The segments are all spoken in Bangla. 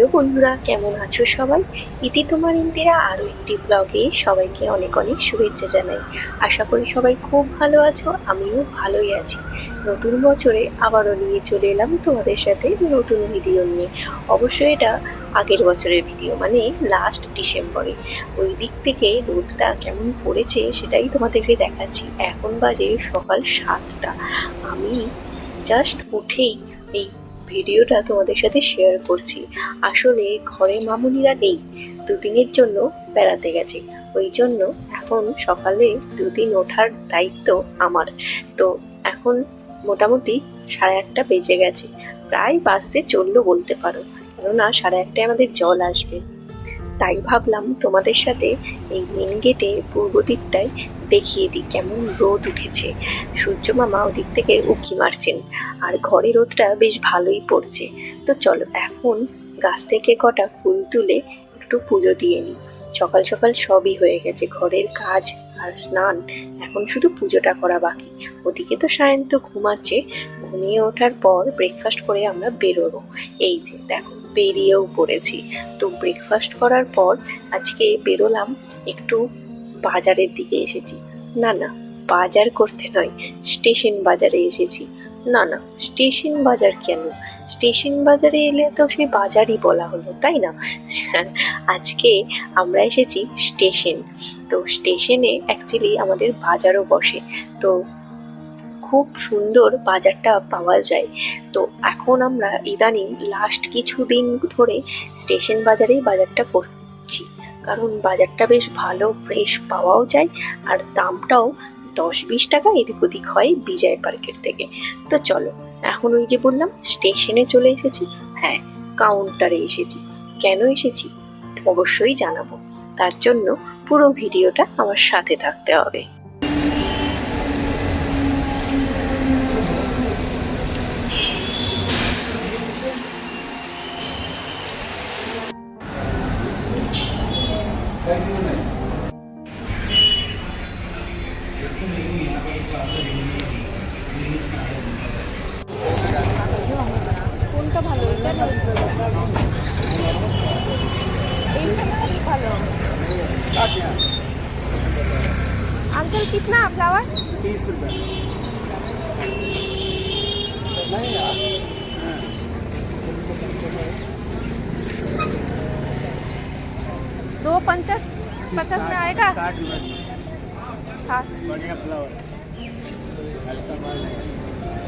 হ্যালো বন্ধুরা, কেমন আছো সবাই? ইতি তোমার ইন্দিরা, আরও একটি ব্লগে সবাইকে অনেক অনেক শুভেচ্ছা জানাই। আশা করি সবাই খুব ভালো আছো, আমিও ভালোই আছি। নতুন বছরে আবারও নিয়ে চলে এলাম তোমাদের সাথে নতুন ভিডিও নিয়ে। অবশ্যই এটা আগের বছরের ভিডিও মানে লাস্ট ডিসেম্বরে। ওই দিক থেকে রোদটা কেমন পড়েছে সেটাই তোমাদেরকে দেখাচ্ছি। এখন বাজে সকাল সাতটা। আমি জাস্ট উঠেই এই ভিডিওটা তোমাদের সাথে শেয়ার করছি। আসলে ঘরে মামুনিরা নেই, দুদিনের জন্য বেড়াতে গেছে। ওই জন্য এখন সকালে দুদিন ওঠার দায়িত্ব আমার। তো এখন মোটামুটি সাড়ে আটটা বেজে গেছে। প্রায় বাসতে চলল বলতে পারো। কেননা সাড়ে আটটায় আমাদের জল আসবে। তাই ভাবলাম তোমাদের সাথে এই মেন গেটে পূর্ব দিকটায় দেখিয়ে দিই কেমন রোদ উঠেছে। সূর্য মামা ওদিক থেকে উকি মারছেন, আর ঘরে রোদটা বেশ ভালোই পড়ছে। তো চলো এখন গাছ থেকে কটা ফুল তুলে একটু পুজো দিয়ে নিই। সকাল সকাল সবই হয়ে গেছে, ঘরের কাজ আর স্নান। এখন শুধু পুজোটা করা বাকি। ওদিকে তো সায়ন্ত ঘুমাচ্ছে, ঘুমিয়ে ওঠার পর ব্রেকফাস্ট করে আমরা বেরোবো। এই যে, দেখো। বেরিয়েও পড়েছি। তো ব্রেকফাস্ট করার পর আজকে বেরোলাম, একটু বাজারের দিকে এসেছি। না না, বাজার করতে নয়, স্টেশন বাজারে এসেছি। না না, স্টেশন বাজার কেন? স্টেশন বাজারে এলে তো সে বাজারই বলা হলো, তাই না? আজকে আমরা এসেছি স্টেশন। তো স্টেশনে অ্যাকচুয়ালি আমাদের বাজারও বসে। তো খুব সুন্দর বাজারটা পাওয়া যায়। তো এখন আমরা ইদানিং লাস্ট কিছুদিন ধরে স্টেশন বাজারেই বাজারটা করছি। কারণ বাজারটা বেশ ভালো ফ্রেশ পাওয়াও যায় আর দামটাও দশ বিশ টাকা এদিক ওদিক হয় বিজয় পার্কের থেকে। তো চলো, এখন ওই যে বললাম স্টেশনে চলে এসেছি। হ্যাঁ কাউন্টারে এসেছি। কেন এসেছি? অবশ্যই জানাব। তার জন্য পুরো ভিডিওটা আমার সাথে থাকতে হবে। अंकल कितना फ्लावर तीस रुपये नहीं यार। दो पंचास पचास में आएगा? साठ बढ़िया फ्लावर।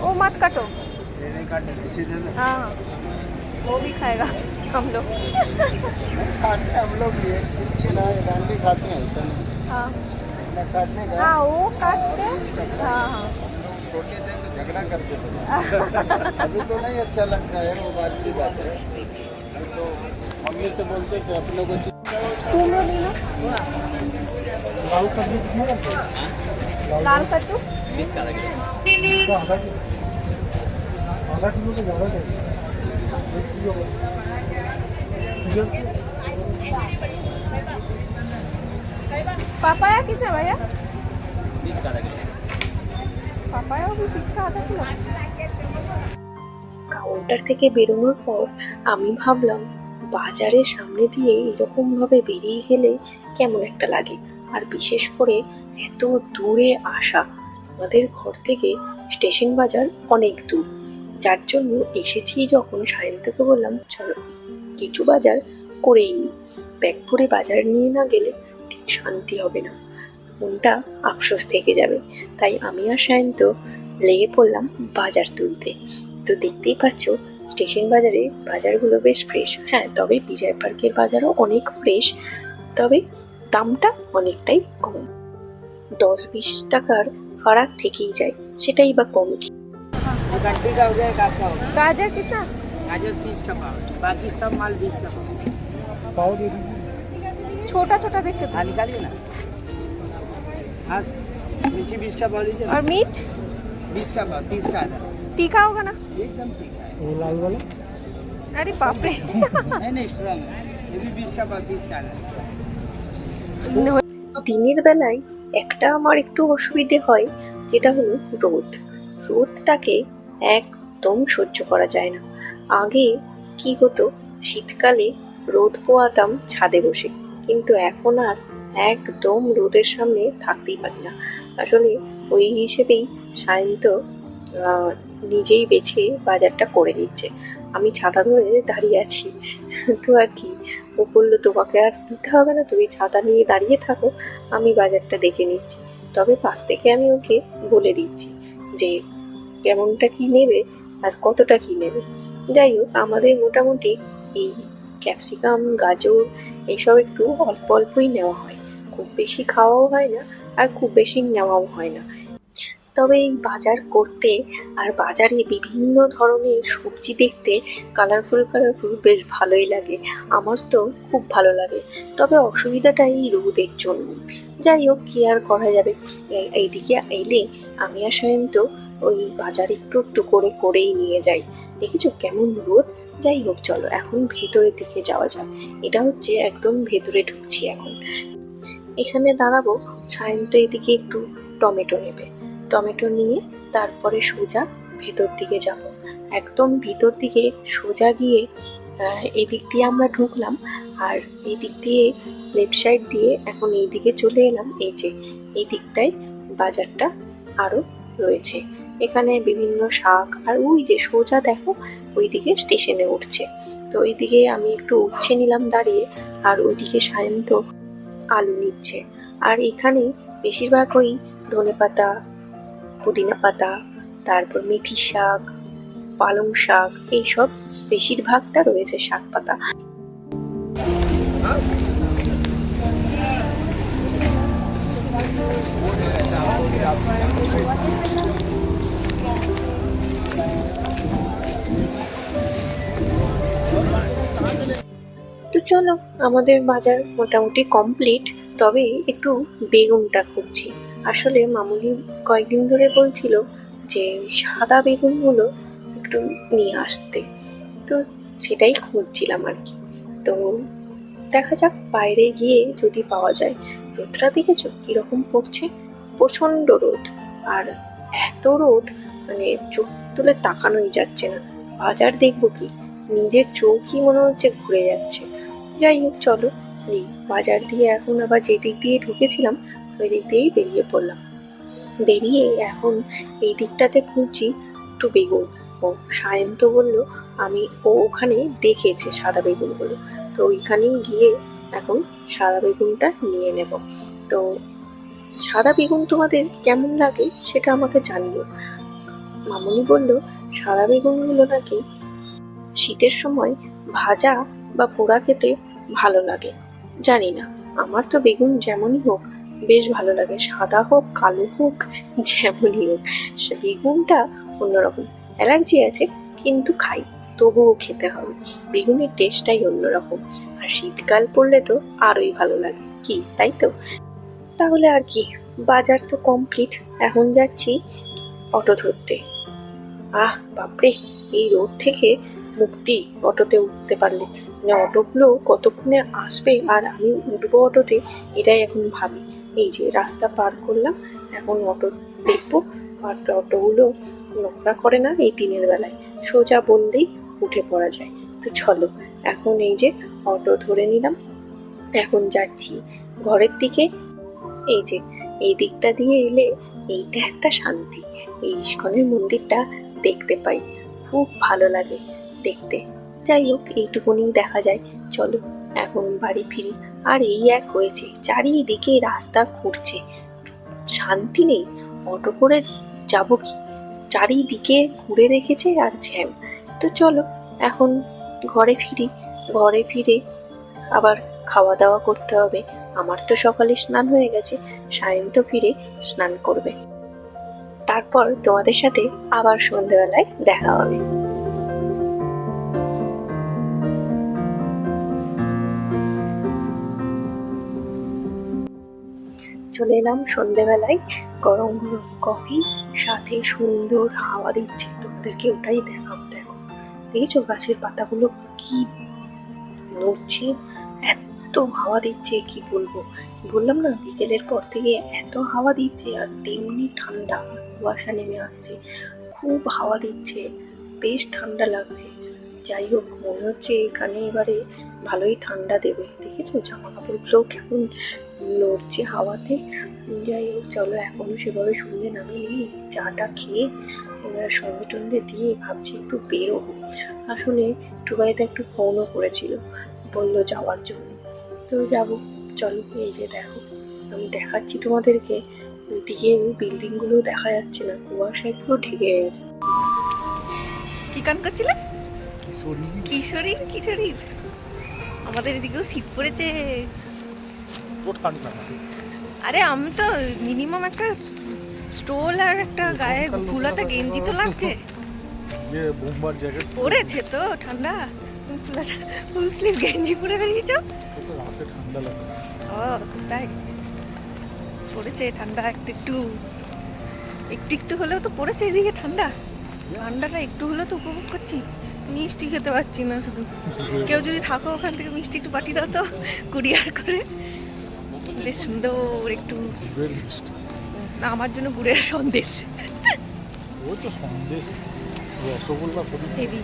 वो मत काटो। हाँ वो भी खाएगा। हम लोग। खाते हम लोग ये के ना डांडी खाते हैं ऐसा नहीं हाँ। ना काटने का हाँ वो काटते। हाँ हाँ। छोटे थे तो झगड़ा करते थे। अभी तो नहीं अच्छा लगता है वो बात की बात है। तो मम्मी से बोलते थे अपने को नहीं ना? लाल कद्दू पापाया कितना भैया पापाया भी बीस का आधा किलो কাউন্টার থেকে বেরোনোর পর আমি ভাবলাম বাজারের সামনে দিয়ে এরকম ভাবে বেরিয়ে গেলে কেমন একটা লাগে আর বিশেষ করে এত দূরে আসা আমাদের ঘর থেকে স্টেশন বাজার অনেক দূর যার জন্য এসেছি যখন সায়ন্তকে বললাম চলো কিছু বাজার করেই নি। ব্যাগ ভরে বাজার নিয়ে না গেলে ঠিক শান্তি হবে না। মনটা আফসোস থেকে যাবে। তাই আমি আর সায়ন্ত লেগে পড়লাম বাজার তুলতে। তো দেখতেই পাচ্ছ, স্টেশন বাজারে বাজারগুলো বেশ ফ্রেশ হ্যাঁ তবে বিজয় পার্কের বাজারও অনেক ফ্রেশ তবে দামটা অনেকটাই কম। দশ বিশ টাকার ফারাক থেকেই যায়, সেটাই বা কম কি। एक घंटे का हो गया एक आपका हो गया गाजर कितना गाजर तीस का पाव है बाकी सब माल बीस का पाव छोटा छोटा देखते हाँ निकालिए ना हाँ मिर्ची बीस का पाव लीजिए और मिर्च बीस का पाव तीस का आधा तीखा होगा ना एकदम तीखा है अरे बाप रे नहीं नहीं स्ट्रॉन्ग है ये भी बीस का पाव तीस का आधा দিনের বেলায় একটা আমার একটু অসুবিধে হয় যেটা হলো রোদ রোদটাকে একদম সহ্য করা যায় না আগে কি হতো? শীতকালে রোদ পোয়াতাম ছাদে বসে, কিন্তু এখন আর একদম রোদের সামনে থাকতেই পারি না। আসলে ওই হিসেবেই সায়ন্ত নিজেই বেছে বাজারটা করে দিচ্ছে আমি ছাতা ধরে দাঁড়িয়ে আছি। তো আর কি? ও বলল, তোমাকে আর দিতে হবে না, তুমি ছাতা নিয়ে দাঁড়িয়ে থাকো, আমি বাজারটা দেখে নিচ্ছি। তবে পাশ থেকে আমি ওকে বলে দিচ্ছি যে, কেমনটা কি নেবে? আর কতটা কি নেবে? যাই হোক, আমাদের মোটামুটি এই ক্যাপসিকাম, গাজর এইসব একটু অল্প অল্পই নেওয়া হয়। খুব বেশি খাওয়াও হয় না আর খুব বেশি নেওয়াও হয় না। তবে এই বাজার করতে আর বাজারে বিভিন্ন ধরনের সবজি দেখতে কালারফুল কালারফুল বেশ ভালোই লাগে। আমার তো খুব ভালো লাগে। তবে অসুবিধাটা এই রোদের জন্য। যাই হোক, কি আর করা যাবে? এইদিকে এলে আমি আর সায়ন্ত ওই বাজার একটু একটু করে করেই নিয়ে যাই। দেখেছ কেমন রোদ? যাই হোক, চলো এখন ভেতরের দিকে যাওয়া যাক। এটা হচ্ছে একদম ভেতরে ঢুকছি এখন। এখানে দাঁড়াবো, সায়ন্ত এদিকে একটু টমেটো নেবে। টমেটো নিয়ে তারপরে সোজা ভেতর দিকে যাব। একদম ভিতর দিকে সোজা গিয়ে এই দিয়ে আমরা ঢুকলাম আর এদিক দিয়ে লেফট সাইড দিয়ে এখন এই দিকে চলে এলাম। এই যে, এই দিকটায় বাজারটা আরও রয়েছে। এখানে বিভিন্ন শাক আর ওই যে সোজা দেখো, ওইদিকে স্টেশনে উঠছে। তো ওইদিকে আমি একটু উঠছে নিলাম দাঁড়িয়ে আর ওইদিকে সায়ন্ত আলু নিচ্ছে। আর এখানে বেশিরভাগ ওই ধনে পাতা, পুদিনা পাতা, তারপর মেথি শাক, পালং শাক, এইসব বেশিরভাগটা রয়েছে শাক পাতা। তো চলো আমাদের বাজার মোটামুটি কমপ্লিট তবে একটু বেগুনটা খুঁজছি। আসলে মামুনি কয়েকদিন ধরে বলছিল যে, সাদা বেগুনগুলো একটু নিয়ে আসতে। তো সেটাই খুঁজছিলাম আর কি। তো দেখা যাক বাইরে গিয়ে যদি পাওয়া যায়। রোদটা দেখেছ? কীরকম পড়ছে? প্রচণ্ড রোদ। আর এত রোদ মানে চোখ তুলে তাকানোই যাচ্ছে না। বাজার দেখব কি? নিজের চোখই মনে হচ্ছে ঘুরে যাচ্ছে। যাই হোক, চলো। এই বাজার দিয়ে এখন আবার যে দিক দিয়ে ঢুকেছিলাম ওই দিক দিয়েই বেরিয়ে পড়লাম। বেরিয়ে এখন এই দিকটাতে খুঁজছি একটু বেগুন ও সায়ন তো বলল, আমি ও ওখানে দেখেছে সাদা বেগুনগুলো। তো ওইখানেই গিয়ে এখন সাদা বেগুনটা নিয়ে নেব। তো সাদা বেগুন তোমাদের কেমন লাগে সেটা আমাকে জানিও। মামনি বলল, সাদা বেগুনগুলো নাকি শীতের সময় ভাজা বা পোড়া খেতে ভালো লাগে। জানি না। আমার তো বেগুন যেমনই হোক, বেশ ভালো লাগে। সাদা হোক, কালো হোক, যেমনই হোক, সে বেগুনটা অন্যরকম। অ্যালার্জি আছে, কিন্তু খাই। তবুও খেতে হবে। বেগুনের টেস্টটাই অন্যরকম। আর শীতকাল পড়লে তো আরোই ভালো লাগে। কি, তাই তো? তাহলে আর কি, বাজার তো কমপ্লিট এখন যাচ্ছি অটো ধরতে। আহ, বাপরে! এই রোদ থেকে মুক্তি অটোতে উঠতে পারলে। মানে অটোগুলো কতক্ষণে আসবে আর আমি উঠবো অটোতে, এটাই এখন ভাবি। এই যে রাস্তা পার করলাম, এখন অটো দেখব। আর অটোগুলো নোংরা করে না এই দিনের বেলায়। সোজা বললেই উঠে পড়া যায়। তো চলো, এখন এই যে অটো ধরে নিলাম, এখন যাচ্ছি ঘরের দিকে। এই যে, এই দিকটা দিয়ে এলে এইটা একটা শান্তি। এই ইস্কনের মন্দিরটা দেখতে পাই, খুব ভালো লাগে দেখতে। যাই হোক এইটুকুনি দেখা যায়। চলো, এখন বাড়ি ফিরি। আর এই এক হয়েছে, চারিদিকে রাস্তা ঘুরছে। শান্তি নেই, অটো করে যাব কি? চারিদিকে ঘুরে রেখেছে আর জ্যাম। তো চলো, এখন ঘরে ফিরি। ঘরে ফিরে আবার খাওয়া দাওয়া করতে হবে। আমার তো সকালে স্নান হয়ে গেছে সায়ন্ত ফিরে স্নান করবে। তারপর তোমাদের সাথে আবার সন্ধ্যেবেলায় দেখা হবে। চলে এলাম সন্ধেবেলায়। গরম গরম কফি, সাথে সুন্দর হাওয়া দিচ্ছে। তোমাদেরকে ওটাই দেখাবো, দেখো। দেখেছ গাছের পাতাগুলো কি নড়ছে? এত হাওয়া দিচ্ছে, কি বলব? বললাম না, বিকেলের পর থেকে এত হাওয়া দিচ্ছে আর তেমনি ঠান্ডা। কুয়াশা নেমে আসছে। খুব হাওয়া দিচ্ছে। বেশ ঠান্ডা লাগছে। যাই হোক, মনে হচ্ছে এখানে এবারে ভালোই ঠান্ডা দেবে। দেখেছ জামা কাপড়গুলো কেমন নড়ছে হাওয়াতে। যাই হোক চলো এখনও সেভাবে সন্ধে নামেনি। চাটা খেয়ে এবার সন্ধে টন্ধে দিয়ে ভাবছি একটু বেরোবো। আসলে টুবাইতে একটু ফোনও করেছিল বলল যাওয়ার জন্য। তো যাব চলো এই যে দেখো আমি দেখাচ্ছি তোমাদেরকে। দিকে বিল্ডিংগুলো দেখা যাচ্ছে না কুয়াশায় পুরো ঢেকে গেছে। কি গান করছিলে? কিশোরীর কিশোরীর আমাদের এদিকেও শীত পড়েছে। আরে আমি তো মিনিমাম একটা স্টোল আর একটা গায়ে ফুলাতে গেঞ্জি তো লাগছে। ये বোম্বার জ্যাকেট পড়েছে তো ঠান্ডা। ফুল স্লিভ গেঞ্জি পরে বেরিয়েছ? রাতে ঠান্ডা লাগে। ও তাই। পড়েছে ঠান্ডা একটু একটু। একটু একটু হলেও তো পড়েছে এদিকে ঠান্ডা। ঠান্ডাটা একটু হলেও তো উপভোগ করছি। মিষ্টি খেতে পারছি না শুধু। কেউ যদি থাকো ওখান থেকে মিষ্টি একটু পাঠিয়ে দাও তো কুরিয়ার করে। বেশ সুন্দর একটু না আমার জন্য গুড়ের সন্দেশ। ওই তো সন্দেশ। রসগোল্লা হেভি।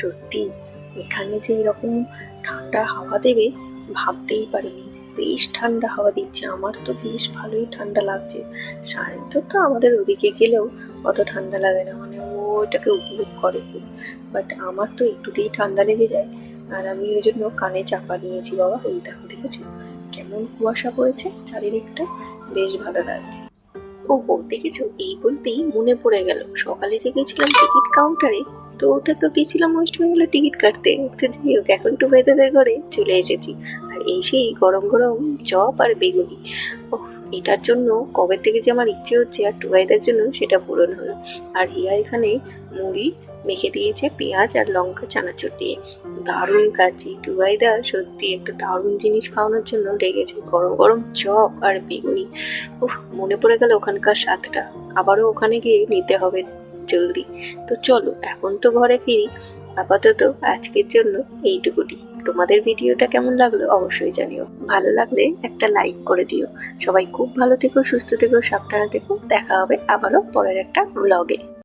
সত্যি এখানে যে এরকম ঠান্ডা হাওয়া দেবে ভাবতেই পারিনি। বেশ ঠান্ডা হাওয়া দিচ্ছে। আমার তো বেশ ভালোই ঠান্ডা লাগছে। সায়ন্তর তো আমাদের ওদিকে গেলেও অত ঠান্ডা লাগে না। মানে ও এটাকে উপভোগ করে বাট আমার তো একটুতেই ঠান্ডা লেগে যায়। আর আমি ওই জন্য কানে চাপা নিয়েছি, বাবা। ওই দেখো, দেখেছ? কেমন কুয়াশা পড়েছে চারিদিকটা? বেশ ভালো লাগছে। ও ও দেখেছ? এই বলতেই মনে পড়ে গেল। সকালে যে গেছিলাম টিকিট কাউন্টারে, তো ওটা তো গেছিলাম ওয়েস্ট বেঙ্গলে টিকিট কাটতে। তো যাই হোক, এখন একটু ভেতরে ঘরে চলে এসেছি। আর এসেই গরম গরম চপ আর বেগুনি। ও এটার জন্য কবে থেকে যে আমার ইচ্ছে হচ্ছে আর টুবাইদের জন্য সেটা পূরণ হলো। আর হিয়া এখানে মুড়ি মেখে দিয়েছে পেঁয়াজ আর লঙ্কা চানাচুর দিয়ে। দারুণ কাজি টুবাইদা সত্যি একটা দারুণ জিনিস খাওয়ানোর জন্য লেগেছে গরম গরম চপ আর বেগুনি। উফ, মনে পড়ে গেল ওখানকার স্বাদটা। আবারও ওখানে গিয়ে নিতে হবে জলদি। তো চলো, এখন তো ঘরে ফিরি। আপাতত আজকের জন্য এইটুকুটি। তোমাদের ভিডিওটা কেমন লাগল অবশ্যই জানিও। ভালো লাগলে একটা লাইক করে দিও। সবাই খুব ভালো থেকো, সুস্থ থেকো, সাবধানে থেকো। দেখা হবে আবারও পরের একটা ব্লগে